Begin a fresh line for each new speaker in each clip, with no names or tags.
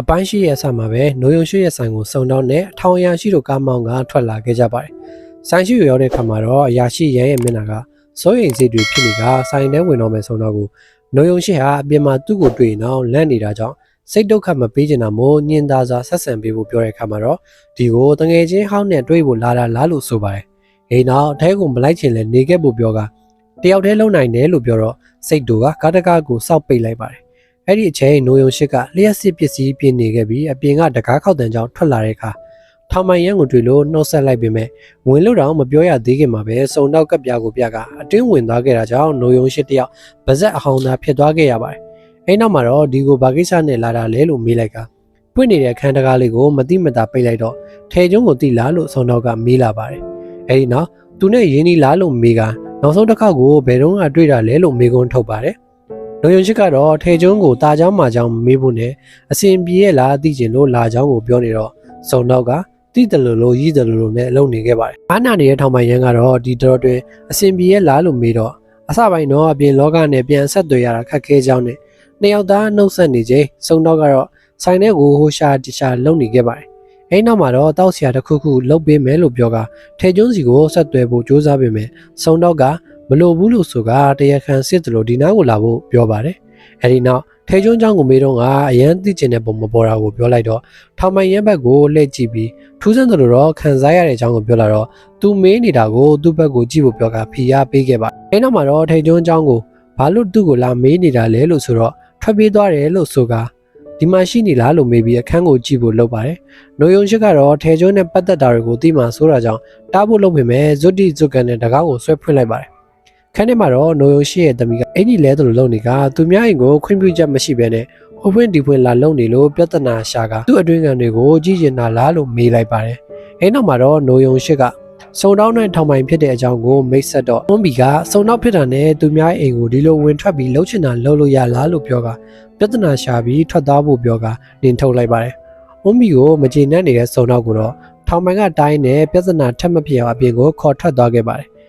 အပိုင်းရှိရဲ့အဆမှာပဲနိုယုံရှိရဲ့ဆိုင်ကိုစုံတော့နဲ့ထောင်အရာရှိတို့ကားမောင်းကထွက်လာခဲ့ကြပါတယ်။ဆိုင်ရှိကိုရောက်တဲ့အခါမှာတော့အရာရှိရဲရဲ့မျက်နှာကစိုးရိမ်စိတ်တွေဖြစ်နေကဆိုင်ထဲဝင်တော့မယ်ဆိုတော့ကိုနိုယုံရှိဟာအပြင်မှာသူ့ကိုတွေ့ရင်တော့လန့်နေတာကြောင့်စိတ်ဒုက္ခမပေးချင်တာမို့ညင်သာစွာဆက်ဆံပေးဖို့ပြောတဲ့အခါမှာတော့ဒီကိုတငယ်ချင်းဟောင်းနဲ့တွေ့ဖို့လာတာလားလို့ဆိုပါတယ်။အိမ်နောက်အထဲကိုမလိုက်ချင်လဲနေခဲ့ဖို့ပြောကတယောက်တည်းလုံနိုင်တယ်လို့ပြောတော့စိတ်တူကကားတကားကိုစောက်ပိတ်လိုက်ပါတယ်။ အဲ့ဒီအချိန်နိုယုံရှိကလျှက်စစ်ပစ္စည်းပြင်းနေခဲ့ပြီးအပြင်ကတကားခောက်တန်ကြောင်ထွက်လာတဲ့အခါထောင်မိုင်ရန်ကိုတွေ့လို့နှုတ်ဆက်လိုက်ပေမဲ့ဝင်လို့တော့မပြောရသေးခင်မှာပဲစုံတော့ကပ်ပြားကိုပြကအတွင်းဝင်သွားခဲ့တာကြောင့်နိုယုံရှိတယောက်ပါဇက်အဟောင်းသားဖြစ်သွားခဲ့ရပါတယ်။အဲ့နောက်မှာတော့ဒီကိုဘာကိစ္စနဲ့လာတာလဲလို့မေးလိုက်ကပွင့်နေတဲ့ခန်းတကားလေးကိုမတိမတာပိတ်လိုက်တော့ထဲကျုံကိုတိလာလို့စုံတော့ကမေးလာပါတယ်။အဲ့ဒီနောက်သူနဲ့ရင်းနှီးလားလို့မေးကနောက်ဆုံးတစ်ခေါက်ကိုဘယ်တော့မှတွေ့တာလဲလို့မေးခွန်းထုတ်ပါတယ်။ လုံယုံရှိကတော့ထဲကျုံကိုတာချောင်းမာချောင်းမေးဖို့နဲ့အစဉ်ပြေရဲ့လားသိကျင်လို့လာချောင်းကိုပြောနေတော့စုံတော့ကတိတလူလိုကြီးတလူလိုနဲ့လုံနေခဲ့ပါတယ်။အားနာနေတဲ့ထောင်ပိုင်ရန်ကတော့ဒီတော်တွင်အစဉ်ပြေရဲ့လားလို့မေးတော့အစပိုင်းတော့အပြင်လောကနဲ့ပြန်ဆက်သွယ်ရတာခက်ခဲကြောင်းနဲ့နှစ်ယောက်သားနှုတ်ဆက်နေချိန်စုံတော့ကတော့ဆိုင်ထဲကိုဟိုရှာတရှာလုံနေခဲ့ပါတယ်။အဲ့နောက်မှာတော့တောက်ဆရာတစ်ခုခုလှုပ်ပေးမယ်လို့ပြောကထဲကျွန်းစီကိုဆက်သွယ်ဖို့ကြိုးစားပေမဲ့စုံတော့က မလိုဘူးလို့ဆိုကတရားခံစစ်တယ်လို့ဒီနားကိုလာဖို့ပြောပါတယ်။အဲဒီနောက်ထဲကျွန်းချောင်းကိုမေးတော့ကအရန်သိကျင်တဲ့ပုံမပေါ်တာကိုပြောလိုက်တော့ထောင်မိုင်ရဲဘက်ကိုလှည့်ကြည့်ပြီးထူးဆန်းတယ်လို့တော့ခံစားရတဲ့အကြောင်းကိုပြောလာတော့သူမေးနေတာကိုသူ့ဘက်ကိုကြည့်ဖို့ပြောကဖီရပေးခဲ့ပါ။အဲနောက်မှာတော့ထဲကျွန်းချောင်းကိုဘာလို့သူ့ကိုလာမေးနေတာလဲလို့ဆိုတော့ထွက်ပြေးသွားတယ်လို့ဆိုကဒီမှာရှိနေလားလို့မေးပြီးအခန်းကိုကြည့်ဖို့လုပ်ပါတယ်။နိုယုံရှိကတော့ထဲကျွန်းနဲ့ပတ်သက်တာတွေကိုသိမှဆိုတာကြောင့်တားဖို့လုပ်ပေမဲ့ဇွတ်တိဇွတ်ကန်နဲ့တကားကိုဆွဲဖွင့်လိုက်ပါတယ် ခန်းထဲမှာတော့နိုယုံရှိရဲ့တမီကအဲ့ဒီလဲတယ်လို့လုပ်နေကသူများအိမ်ကိုခွင့်ပြုချက်မရှိဘဲနဲ့ဟိုဖွင့်ဒီဖွင့်လာလုပ်နေလို့ပြဿနာရှာကသူ့အတွင်းခံတွေကိုကြည့်ကျင်တာလားလို့မေးလိုက်ပါတယ်အဲ့နောက်မှာတော့နိုယုံရှိကစုံတောင်းနဲ့ထောင်ပိုင်ဖြစ်တဲ့အကြောင်းကိုမိတ်ဆက်တော့တွန်းဘီကစုံတော့ဖြစ်တာနဲ့သူများအိမ်ကိုဒီလိုဝင်ထွက်ပြီးလှုပ်ချင်တာလှုပ်လို့ရလားလို့ပြောကပြဿနာရှာပြီးထွက်သွားဖို့ပြောကနင်ထုတ်လိုက်ပါတယ်။အုံးဘီကိုမကျေနပ်နေတဲ့စုံတော့ကိုတော့ထောင်ပိုင်ကတိုင်းနဲ့ပြဿနာထပ်မဖြစ်အောင်အပြင်ကိုခေါ်ထွက်သွားခဲ့ပါတယ်။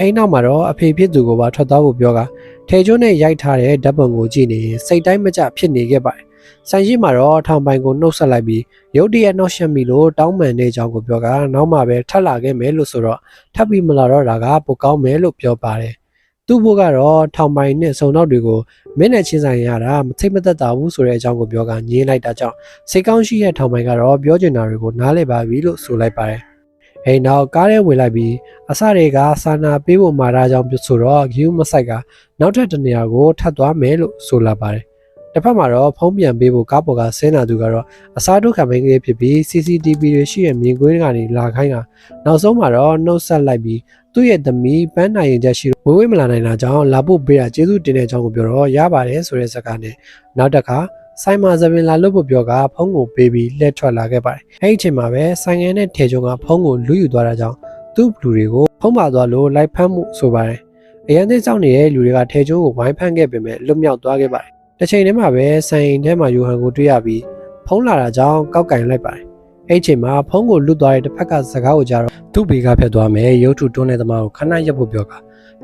အဲ့နောက်မှာတော့အဖေဖြစ်သူကိုပါထွက်သွားဖို့ပြောကထဲကျွန်းနဲ့ရိုက်ထားတဲ့ဓာတ်ပုံကိုကြည့်နေရင်စိတ်တိုင်းမကျဖြစ်နေခဲ့ပါတယ်။ဆိုင်ရှိမှာတော့ထောင်ပိုင်ကိုနှုတ်ဆက်လိုက်ပြီးရုတ်တရက်နှောက်ရှက်မိလို့တောင်းပန်တဲ့အကြောင်းကိုပြောကနောက်မှပဲထပ်လာခဲ့မယ်လို့ဆိုတော့ထပ်ပြီးမလာတော့တာကပိုကောင်းမယ်လို့ပြောပါတယ်။သူ့ဘို့ကတော့ထောင်ပိုင်နဲ့စုံတော့တွေကိုမင်းနဲ့ချင်းဆိုင်ရတာမသိမသက်တာဘူးဆိုတဲ့အကြောင်းကိုပြောကငြင်းလိုက်တာကြောင့်စိတ်ကောင်းရှိတဲ့ထောင်ပိုင်ကတော့ပြောချင်တာတွေကိုနားလည်ပါပြီလို့ဆိုလိုက်ပါတယ်။ အိမ်နောက်ကားထဲဝင်လိုက်ပြီးအစတွေကစာနာပေးဖို့မှာတာကြောင့်ပြဆိုတော့ဂီယူမဆိုင်ကနောက်ထပ်တနေရာကိုထပ်သွားမယ်လို့ဆိုလာပါတယ်။တစ်ဖက်မှာတော့ဖုံးပြန်ပေးဖို့ကားပေါ်ကဆင်းလာသူကတော့အစားထိုးခံမင်းကလေးဖြစ်ပြီး CCTV တွေရှိတဲ့မြင်ကွင်းကနေလာခိုင်းတာနောက်ဆုံးမှာတော့နှုတ်ဆက်လိုက်ပြီးသူ့ရဲ့သမီးပန်းနိုင်ရင်ချက်ရှိဝေးဝေးမလာနိုင်တာကြောင့်လာဖို့ပေးတာကျေးဇူးတင်တဲ့အကြောင်းကိုပြောတော့ရပါတယ်ဆိုတဲ့စကားနဲ့နောက်တစ်ခါ ဆိုင်မာဇပင်လာလို့ဖို့ပြောကဖုန်းကိုပေးပြီးလှည့်ထွက်လာခဲ့ပါတယ်။အဲဒီအချိန်မှာပဲဆိုင်ငယ်နဲ့ထေချုံကဖုန်းကိုလူယူသွားတာကြောင့်သူ့ဘလူတွေကိုဖုံးပါသွားလို့လိုက်ဖမ်းမှုဆိုပါတယ်။အရန်သိစောင့်နေတဲ့လူတွေကထေချုံကိုဝိုင်းဖမ်းခဲ့ပေမဲ့လွတ်မြောက်သွားခဲ့ပါတယ်။တစ်ချိန်တည်းမှာပဲဆိုင်အိမ်ထဲမှာယူဟန်ကိုတွေ့ရပြီးဖုံးလာတာကြောင့်ကောက်ကင်လိုက်ပါတယ်။အဲ့ချိန်မှာဖုန်းကိုလွတ်သွားတဲ့တစ်ဖက်ကစကားကိုကြားတော့သူ့ဘေကဖြတ်သွားမယ်ရုပ်ထုတွန်းတဲ့သမားကိုခဏရပ်ဖို့ပြောက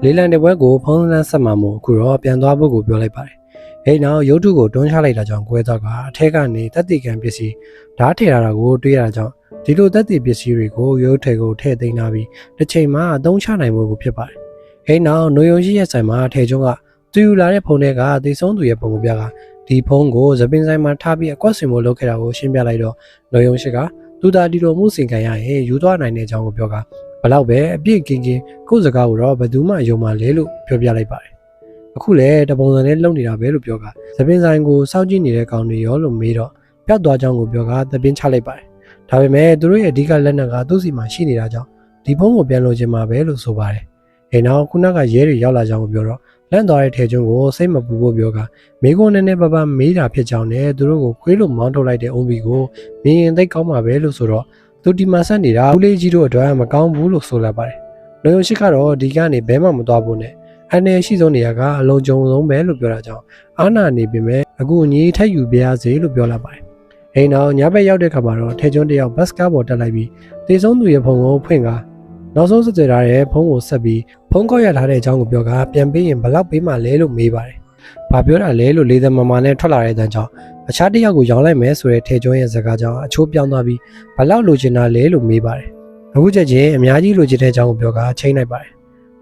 လေးလံတဲ့ဘွဲကိုဖုန်းလန်းဆက်မှာမို့အခုတော့ပြန်သွားဖို့ကိုပြောလိုက်ပါတယ်။ အဲ့နောက်ရုပ်ထုကိုတွန်းချလိုက်တာကြောင့်ကွဲသွားကအထက်ကနေတက်တီကံပစ္စည်းဓာတ်ထေရတာကိုတွေ့ရတာကြောင့်ဒီလိုတက်တီပစ္စည်းတွေကိုရုပ်ထဲကိုထည့်သိမ်းလာပြီးတစ်ချိန်မှာအသုံးချနိုင်ဖို့ကိုဖြစ်ပါတယ်။အဲ့နောက်နိုယုံရှိရဲ့ဆိုင်မှာထေချုံကသူယူလာတဲ့ဖုန်းတွေကသေဆုံးသူရဲ့ပုံကိုပြကဒီဖုန်းကိုသပင်းဆိုင်မှာထားပြီးအကွက်စင်မို့လုပ်ခဲ့တာကိုရှင်းပြလိုက်တော့နိုယုံရှိကသူသာဒီလိုမှုစင်ခံရရင်ယူသွားနိုင်တဲ့အကြောင်းကိုပြောကဘလောက်ပဲအပြည့်ကင်းကင်းကိုယ့်စကားကိုတော့ဘယ်သူမှယုံမှလဲလို့ပြောပြလိုက်ပါတယ် အခုလည်းတပုံစံနဲ့လုံနေတာပဲလို့ပြောကသပင်းဆိုင်ကိုစောင့်ကြည့်နေတဲ့ကောင်တွေရောလို့မေးတော့ပျောက်သွားကြောင်းကိုပြောကသပင်းချလိုက်ပါတယ်ဒါပေမဲ့သူတို့ရဲ့အဓိကလက်နက်ကသူ့စီမှာရှိနေတာကြောင့်ဒီဖုန်းကိုပြန်လို့ခြင်းမှာပဲလို့ဆိုပါတယ်အဲနောက်ခုနကရဲတွေရောက်လာကြောင်းကိုပြောတော့လန့်သွားတဲ့ထဲကျွန်းကိုစိတ်မပူဖို့ပြောကမိကုန်းနဲ့နဲ့ပပမေးတာဖြစ်ကြောင်းနဲ့သူတို့ကိုခွေးလိုမောင်းထုတ်လိုက်တဲ့အုံးဘီကိုမြင်ရင်သိကောင်းမှာပဲလို့ဆိုတော့သူဒီမှာဆက်နေတာဦးလေးကြီးတို့အတွက်မကောင်းဘူးလို့ဆိုလိုက်ပါတယ်။လူယုံရှိကတော့ဒီကနေဘဲမှမသွားဘူးနဲ့ အနေရှိဆုံးနေရာကအလုံးကြုံဆုံးပဲလို့ပြောတာကြောင့်အာနာနေပေမဲ့အခုညီထက်ယူပြရစေလို့ပြောလာပါတယ်။အိမ်နောက်ညဘက်ရောက်တဲ့ခါမှာတော့ထဲကျွန်းတယောက်ဘတ်စကားပေါ်တက်လိုက်ပြီးတေဆုံးသူရဲ့ဖုံကိုဖွင့်ကားနောက်ဆုံးစစ်ကြထားတဲ့ဖုန်းကိုဆက်ပြီးဖုန်းကောက်ရထားတဲ့အကြောင်းကိုပြောကပြန်ပေးရင်ဘယ်လောက်ပေးမှလဲလို့မေးပါတယ်။ဘာပြောတာလဲလို့လေးသမမနဲ့ထွက်လာတဲ့အတန်းကြောင့်အခြားတစ်ယောက်ကိုရောင်းလိုက်မယ်ဆိုတဲ့ထေကျွန်းရဲ့စကားကြောင့်အချိုးပြောင်းသွားပြီးဘလောက်လိုချင်တာလဲလို့မေးပါတယ်အခုချက်ချင်းအများကြီးလိုချင်တဲ့အကြောင်းကိုပြောကချိန်လိုက်ပါတယ်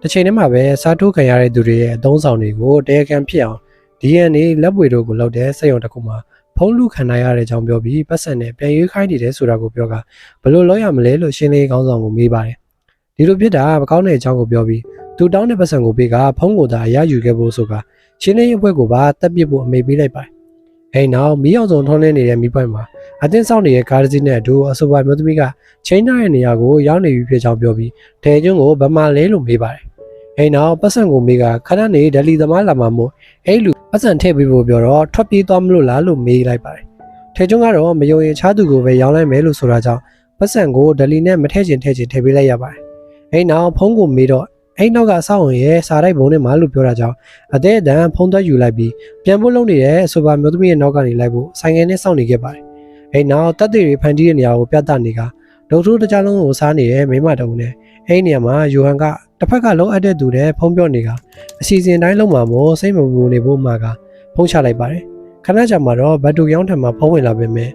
တစ်ချိန်တည်းမှာပဲစားထိုးခံရတဲ့သူတွေရဲ့အသုံးဆောင်တွေကိုတရားခံဖြစ်အောင် DNA လက်ပွေတို့ကိုလောက်တဲ့စက်ရုံတစ်ခုမှာဖုံးလူခံနိုင်ရတဲ့အကြောင်းပြောပြီးပတ်စံနဲ့ပြန်ရွေးခိုင်းနေတယ်ဆိုတာကိုပြောကဘယ်လိုလုပ်ရမလဲလို့ရှင်းလေးကောင်းဆောင်ကိုမေးပါတယ်ဒီလိုဖြစ်တာမကောင်းတဲ့အကြောင်းကိုပြောပြီးသူတောင်းတဲ့ပတ်စံကိုပေးကဖုံးကိုသာအရယူခဲ့ဖို့ဆိုကရှင်းလေးရဲ့ဘွဲ့ကိုပါတက်ပစ်ဖို့အမိပေးလိုက်ပါတယ်အဲနောက်မီးအောင်စုံထုံးလင်းနေတဲ့မိပွိုင်းမှာအတင်းဆောက်နေတဲ့ကားတစ်စီးနဲ့အတူအဆိုပါမျိုးသမီးကချိန်ထားတဲ့နေရာကိုရောက်နေပြီဖြစ်ကြောင်းပြောပြီးတဲကျွန်းကိုဗမာလဲလို့မေးပါတယ် အဲနောက်ပတ်စံကိုမေးကခဏနေဒလီသမားလာမှာမို့အဲလူပတ်စံထည့်ပေးဖို့ပြောတော့ထွက်ပြေးသွားမလို့လားလို့မေးလိုက်ပါတယ်ထဲကျွန်းကတော့မယုံရင်ချားသူကိုပဲရောင်းလိုက်မယ်လို့ဆိုတာကြောင့်ပတ်စံကိုဒလီနဲ့မထည့်ချင်ထည့်ချင်ထည့်ပေးလိုက်ရပါတယ်အဲနောက်ဖုန်းကိုမေးတော့အဲ့နောက်ကအဆောက်အုံရဲ့စာတိုက်ဘုံနဲ့မှလို့ပြောတာကြောင့်အသေးအတန်ဖုံးသွက်ယူလိုက်ပြီးပြန်ဖို့လုပ်နေတဲ့အဆိုပါမျိုးသမီးရဲ့နောက်ကနေလိုက်ဖို့ဆိုင်ငယ်နဲ့စောင့်နေခဲ့ပါတယ်။အဲ့နောက်တက်တွေဖန်တီးတဲ့နေရာကိုပြသနေက ဒုတ်ထိုးတကြားလုံးကိုစားနေတဲ့မိမတုံနဲ့အဲ့ဒီနေရာမှာယိုဟန်ကတစ်ဖက်ကလုံးအပ်တဲ့သူနဲ့ဖုံးပြောနေကအစီအစဉ်တိုင်းလုံးမှာမို့စိတ်မပူနေဖို့မှကဖုံးချလိုက်ပါတယ်။ခဏကြာမှာတော့ဘတ်တူရောင်းထံမှာဖုံးဝင်လာပေမဲ့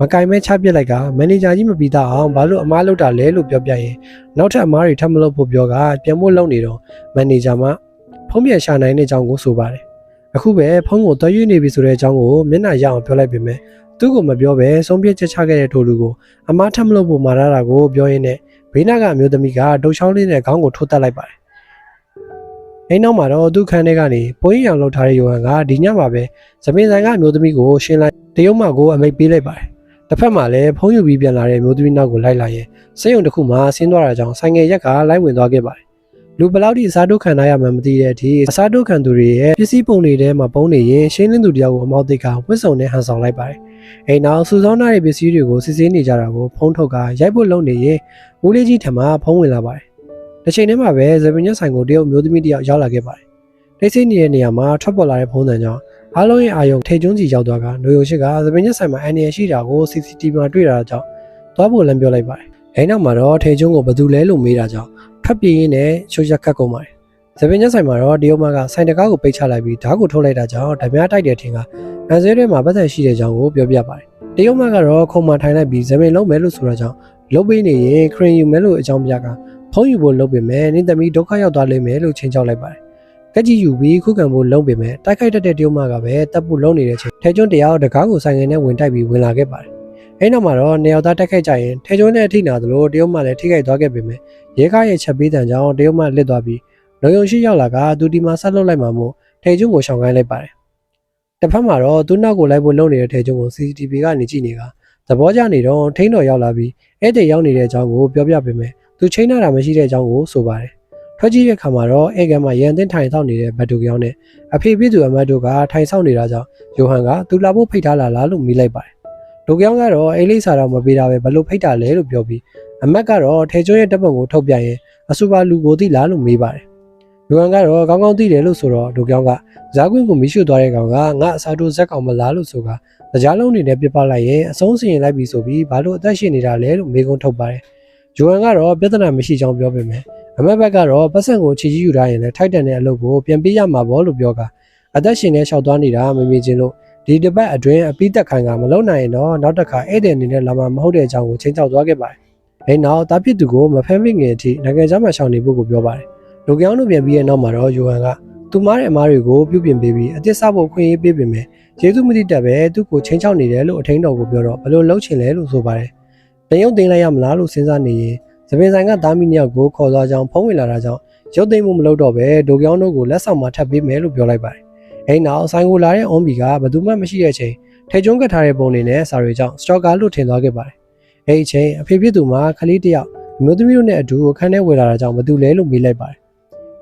မကင်မဲချပစ်လိုက်ကမန်နေဂျာကြီးမပြီးသားအောင်ဘာလို့အမားလုပ်တာလဲလို့ပြောပြရင်နောက်ထပ်အမားတွေထပ်မလုပ်ဖို့ပြောကပြန်ဖို့လုပ်နေတော့မန်နေဂျာမှဖုံးပြန်ရှာနိုင်တဲ့အကြောင်းကိုဆိုပါတယ်အခုပဲဖုံးကိုတွဲရွေးနေပြီဆိုတဲ့အကြောင်းကိုမျက်နှာရအောင်ပြောလိုက်ပေမဲ့ သူ့ကိုမပြောပဲဆုံးဖြတ်ချက်ချခဲ့တဲ့ထိုလူကိုအမားထပ်မလုပ်ဖို့မှာရတာကိုပြောရင်းနဲ့ဘေးနာကအမျိုးသမီးကဒုတ်ချောင်းလေးနဲ့ခေါင်းကိုထိုးတက်လိုက်ပါတယ်အိမ်နောက်မှာတော့သူ့ခန်းထဲကနေပိုးရင်အောင်လှုပ်ထားတဲ့ယိုဟန်ကဒီညမှာပဲသမင်ဆိုင်ကအမျိုးသမီးကိုရှင်းလိုက်တရုတ်မကိုအမိတ်ပေးလိုက်ပါတယ်တစ်ဖက်မှာလည်းဖုံးယူပြီးပြန်လာတဲ့မျိုးသမီးနောက်ကိုလိုက်လာရင်စိတ်ုံတစ်ခုမှဆင်းသွားတာကြောင့်ဆိုင်ငယ်ရက်ကလိုက်ဝင်သွားခဲ့ပါတယ်။လူဘလောက်ထိအစားထိုးခံရမှမသိတဲ့အထိအစားထိုးခံသူတွေရဲ့ပစ္စည်းပုံတွေထဲမှာပုံနေရင်ရှင်းလင်းသူတယောက်ကိုအမောက်သိကဝစ်စုံနဲ့ဟန်ဆောင်လိုက်ပါတယ်။ အိမ်နောက်စူဆောင်းထားတဲ့ပစ္စည်းတွေကိုစစ်ဆေးနေကြတာကိုဖုံးထုတ်ကရိုက်ဖို့လုပ်နေရင်ဦးလေးကြီးထံမှဖုံးဝင်လာပါတယ်။တစ်ချိန်တည်းမှာပဲဇပင်ညက်ဆိုင်ကိုတရုတ်မျိုးသမီးတယောက်ရောက်လာခဲ့ပါတယ်။တိတ်ဆိတ်နေတဲ့နေရာမှာထွက်ပေါ်လာတဲ့ဖုံးတန်ကြောင့်အားလုံးရဲ့အာယုံထိတ်ကျွန်းစီရောက်သွားကနိုယိုရှိကသပင်ညက်ဆိုင်မှာအန်ရရှိတာကို CCTV မှာတွေ့တာကြောင့်သွားဖို့လမ်းပြောလိုက်ပါတယ်။အဲနောက်မှာတော့ထိတ်ကျွန်းကိုဘယ်သူလဲလို့မေးတာကြောင့်ထွက်ပြေးရင်းနဲ့ချိုးချက်ခတ်ကုန်ပါတယ်။သပင်ညက်ဆိုင်မှာတော့တရုတ်မကဆိုင်တကားကိုပိတ်ချလိုက်ပြီးဓာတ်ကိုထုတ်လိုက်တာကြောင့်ဓမြတိုက်တဲ့ထင်က အန်ဆဲထဲမှာပတ်သက်ရှိတဲ့ကြောင်းကိုပြောပြပါတယ်။တရုတ်မကတော့ခုံမထိုင်လိုက်ပြီးဇပင်လုံးမယ်လို့ဆိုတာကြောင့်လုတ်ပေးနေရင်ခရင်ယူမယ်လို့အကြောင်းပြကဖုံးယူဖို့လုပ်ပေမဲ့နင်းသမီးဒုက္ခရောက်သွားလိမ့်မယ်လို့ချိန်ချောက်လိုက်ပါတယ်ကက်ကြီးယူပြီးခုခံဖို့လုံးပေမဲ့တိုက်ခိုက်တတ်တဲ့တရုတ်မကပဲတပ်ဖို့လုံးနေတဲ့ချိန်ထဲကျွန်းတယောက်တကားကိုဆိုင်ငယ်နဲ့ဝင်တိုက်ပြီးဝင်လာခဲ့ပါတယ်။အဲနောက်မှာတော့နေရောက်သားတိုက်ခိုက်ကြရင်ထဲကျွန်းနဲ့အထိနာသလိုတရုတ်မလည်းထိခိုက်သွားခဲ့ပေမဲ့ရဲကားရဲ့ချက်ပေးတံကြောင့်တရုတ်မလစ်သွားပြီးလုံယုံရှိရောက်လာကသူဒီမှာဆက်လုပ်လိုက်မှမို့ထဲကျွန်းကိုရှောင်ခိုင်းလိုက်ပါတယ်။ တစ်ဖက်မှာတော့သူ့နောက်ကိုလိုက်ဖို့လုပ်နေတဲ့ထဲကျွန်းကို CCTV ကနေကြည့်နေကသဘောကျနေတော့ထိန်းတော်ရောက်လာပြီးအဲ့တဲ့ရောက်နေတဲ့အကြောင်းကိုပြောပြပေးမယ်။သူချိန်နာတာမရှိတဲ့အကြောင်းကိုဆိုပါတယ်။ထွက်ကြည့်တဲ့ခါမှာတော့အဲကံမှာရန်တင်ထိုင်ဆောင်နေတဲ့ဘတ်တူကြောင်နဲ့အဖေပြည့်သူအမတ်တို့ကထိုင်ဆောင်နေတာကြောင့်ယိုဟန်ကသူလာဖို့ဖိတ်ထားလာလားလို့မေးလိုက်ပါတယ်။ဒိုကြောင်ကတော့အိလိစာတော့မပေးတာပဲဘလို့ဖိတ်တာလဲလို့ပြောပြီးအမတ်ကတော့ထေကျွန်းရဲ့တပ်ပုံကိုထုတ်ပြရင်အစူပါလူကိုသိလားလို့မေးပါတယ်။ ယိုဟန်ကတော့ကောင်းကောင်းသိတယ်လို့ဆိုတော့ဒိုကြောင်ကဇာကွင်းကိုမိရှုသွားတဲ့ကောင်ကငါအစားထိုးဇက်ကောင်မလားလို့ဆိုကကြားလုံးတွေနဲ့ပြပလိုက်ရင်အဆုံးစီရင်လိုက်ပြီဆိုပြီးဘာလို့အသက်ရှင်နေတာလဲလို့မေးခွန်းထုတ်ပါတယ်။ယိုဟန်ကတော့ပြဿနာမရှိကြောင်းပြောပေမဲ့အမက်ဘက်ကတော့ပတ်စံကိုချီကြီးယူထားရင်လည်းထိုက်တန်တဲ့အလုပ်ကိုပြန်ပေးရမှာပေါ့လို့ပြောကအသက်ရှင်နဲ့ရှောက်သွားနေတာမမေ့ချင်းလို့ဒီတစ်ပတ်အတွင်းအပိသက်ခိုင်ကမလုံနိုင်ရင်တော့နောက်တစ်ခါဧည့်သည်အနေနဲ့လာမှာမဟုတ်တဲ့အကြောင်းကိုချင်းချောက်သွားခဲ့ပါတယ်။အဲနောက်တားဖြစ်သူကိုမဖမ်းမိငယ်အထိနိုင်ငံခြားမှာရှောင်နေဖို့ကိုပြောပါတယ်။ လူကြောင်တို့ပြန်ပြီးတဲ့နောက်မှာတော့ယိုဟန်ကသူမားတဲ့အမားတွေကိုပြုပြင်ပေးပြီးအသစ်ဆောက်ဖို့ခွင့်ရေးပေးပေမဲ့ကျေးဇူးမတိတက်ပဲသူ့ကိုချင်းချောက်နေတယ်လို့အထင်းတော်ကိုပြောတော့ဘယ်လိုလုပ်ချင်လဲလို့ဆိုပါတယ်။ပြန်ရုပ်သိမ်းလိုက်ရမလားလို့စဉ်းစားနေရင်သပင်ဆိုင်ကသားမီးနှစ်ယောက်ကိုခေါ်သွားကြောင်းဖုံးဝင်လာတာကြောင့်ရုပ်သိမ်းမှုမလုပ်တော့ပဲဒိုကြောင်တို့ကိုလက်ဆောင်မှာထပ်ပေးမယ်လို့ပြောလိုက်ပါတယ်။အဲနောက်ဆိုင်ကိုလာတဲ့အွန်ဘီကဘယ်သူမှမရှိတဲ့အချိန်ထဲကျွန်းကထားတဲ့ပုံတွေနဲ့စာတွေကြောင့်စတော့ကာလို့ထင်သွားခဲ့ပါတယ်။အဲဒီအချိန်အဖေဖြစ်သူမှာခလေးတယောက်မျိုးသမီးတို့နဲ့အတူအခန်းထဲဝယ်လာတာကြောင့်ဘယ်သူလဲလို့မေးလိုက်ပါတယ်။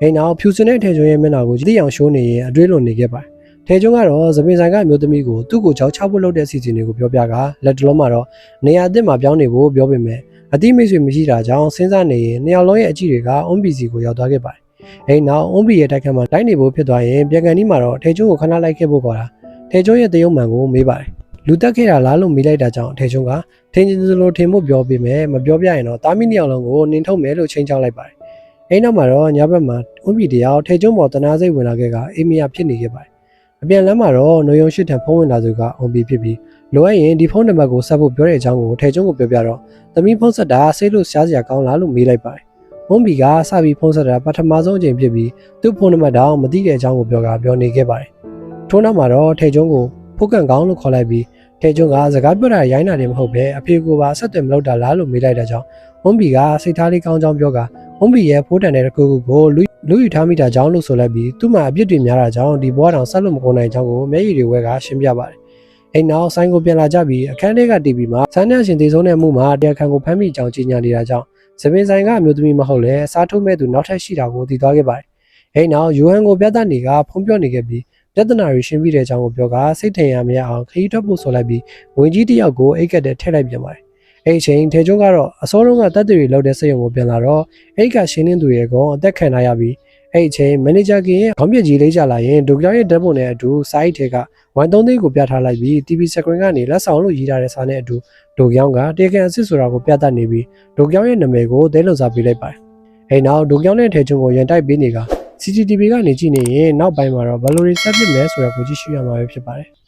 အဲနောက်ဖြူစင်တဲ့ထဲကျွန်းရဲ့မျက်နှာကိုကြည့်အောင်ရှိုးနေရင်အတွေးလွန်နေခဲ့ပါတယ်။ထဲကျွန်းကတော့သပင်ဆိုင်ကအမျိုးသမီးကိုသူ့ကိုကြောက်ချဖို့လုပ်တဲ့အစီအစဉ်တွေကိုပြောပြကလက်တလုံးမှာတော့နေရာအသစ်မှာပြောင်းနေဖို့ပြောပေမဲ့အတိမိတ်ဆွေမရှိတာကြောင့်စဉ်းစားနေရင်နှစ်ယောက်လုံးရဲ့အကြည့်တွေက ONBC ကိုရောက်သွားခဲ့ပါတယ်။အဲဒီနောက် ONB ရဲ့တိုက်ခတ်မှာတိုင်းနေဖို့ဖြစ်သွားရင်ပြန်ကန်ဒီမှာတော့ထေကျွန်းကိုခဏလိုက်ခဲ့ဖို့ခေါ်တာထေကျွန်းရဲ့တယုံမှန်ကိုမေးပါတယ်။လူတက်ခဲ့တာလားလို့မေးလိုက်တာကြောင့်ထေကျွန်းကထင်းချင်းစလိုထင်ဖို့ပြောပေးမယ်မပြောပြရင်တော့တာမီနှစ်ယောက်လုံးကိုနင်းထုတ်မယ်လို့ချိန်ချောက်လိုက်ပါတယ်။ အဲဒီနောက်မှာတော့ညဘက်မှာ ONB တယောက်ထေကျွန်းပေါ်တနာစိတ်ဝင်လာခဲ့ကအိမီယာဖြစ်နေခဲ့ပါတယ်။အပြန်လမ်းမှာတော့နှွေရုံရှိထံဖုန်းဝင်လာသူကအွန်ပီဖြစ်ပြီးလိုအပ်ရင်ဒီဖုန်းနံပါတ်ကိုဆက်ဖို့ပြောတဲ့အကြောင်းကိုထဲကျုံကိုပြောပြတော့သမီးဖုန်းဆက်တာစိတ်လို့ရှားစရာကောင်းလားလို့မေးလိုက်ပါတယ်။ဝွန်ပီကစပြီးဖုန်းဆက်တာပထမဆုံးအချိန်ဖြစ်ပြီးသူ့ဖုန်းနံပါတ်တောင်မသိတဲ့အကြောင်းကိုပြောကပြောနေခဲ့ပါတယ်။ထို့နောက်မှာတော့ထဲကျုံကိုဖုတ်ကန်ကောင်းလို့ခေါ်လိုက်ပြီး ထဲကျုံကစကားပြောတာရိုင်းတာလည်းမဟုတ်ပဲအဖေကိုပါဆက်သွယ်မလုပ်တာလားလို့မေးလိုက်တဲ့ကြောင့်ဝွန်ပီကစိတ်ထားလေးကောင်းကြောင်းပြောကဝွန်ပီရဲ့ဖိုးတန်တဲ့တစ်ခုခုကိုလူလူယူထားမိတာကြောင့်လို့ဆိုလိုက်ပြီးသူ့မှာအပြစ်တွေများတာကြောင့်ဒီဘွားတောင်ဆက်လို့မကုန်နိုင်ကြောင်းကိုမျက်ရည်တွေဝဲကရှင်းပြပါတယ်။အိမ်နောက်ဆိုင်ကိုပြန်လာကြပြီးအခန်းထဲက TV မှာဆန်းနှံရှင်တည်ဆုံးတဲ့မှုမှာတရားခံကိုဖမ်းမိကြောင်းကြေညာနေတာကြောင့်သပင်ဆိုင်ကအမျိုးသမီးမဟုတ်လဲစားထုတ်မဲ့သူနောက်ထပ်ရှိတာကိုသိသွားခဲ့ပါတယ်။အိမ်နောက်ယူဟန်ကိုပြသနေကဖုံးပြောနေခဲ့ပြီး ပြဿနာတွေရှင်းပြီးတဲ့အကြောင်းကိုပြောကစိတ်ထင်ရမရအောင်ခရီးထွက်ဖို့ဆိုလိုက်ပြီးဝင်ကြီးတစ်ယောက်ကိုအိတ်ကက်တဲ့ထည့်လိုက်ပြန်ပါတယ်။အဲ့ဒီအချိန်ထေကျွန်းကတော့အစောတုန်းကတပ်တွေလောက်တဲ့စက်ရုံကိုပြန်လာတော့အိတ်ကရှင်းနေသူရဲ့ကောင်အသက်ခံထားရပြီးအဲ့ဒီအချိန်မန်နေဂျာကင်ရဲ့ခေါင်းပြကြီးလေးကြလာရင်ဒိုကယောရဲ့ဓာတ်ပုံနဲ့အတူစာအိတ်ထဲကဝမ်သုံးသိန်းကိုပြထားလိုက်ပြီး TV screen ကနေလက်ဆောင်လို့ရေးထားတဲ့စာနဲ့အတူဒိုကယောကတေကန်အစ်စ်ဆိုတာကိုပြသနေပြီးဒိုကယောရဲ့နာမည်ကိုသဲလုံစားပေးလိုက်ပါတယ်။အဲ့နောက်ဒိုကယောနဲ့ထေကျွန်းကိုရန်တိုက်ပေးနေက CCTV ကနေကြည့်နေရင်နောက်ပိုင်းမှာတော့ဘယ်လိုတွေဆက်ဖြစ်လဲဆိုတာကိုကြည့်ရှုရမှာပဲဖြစ်ပါတယ်။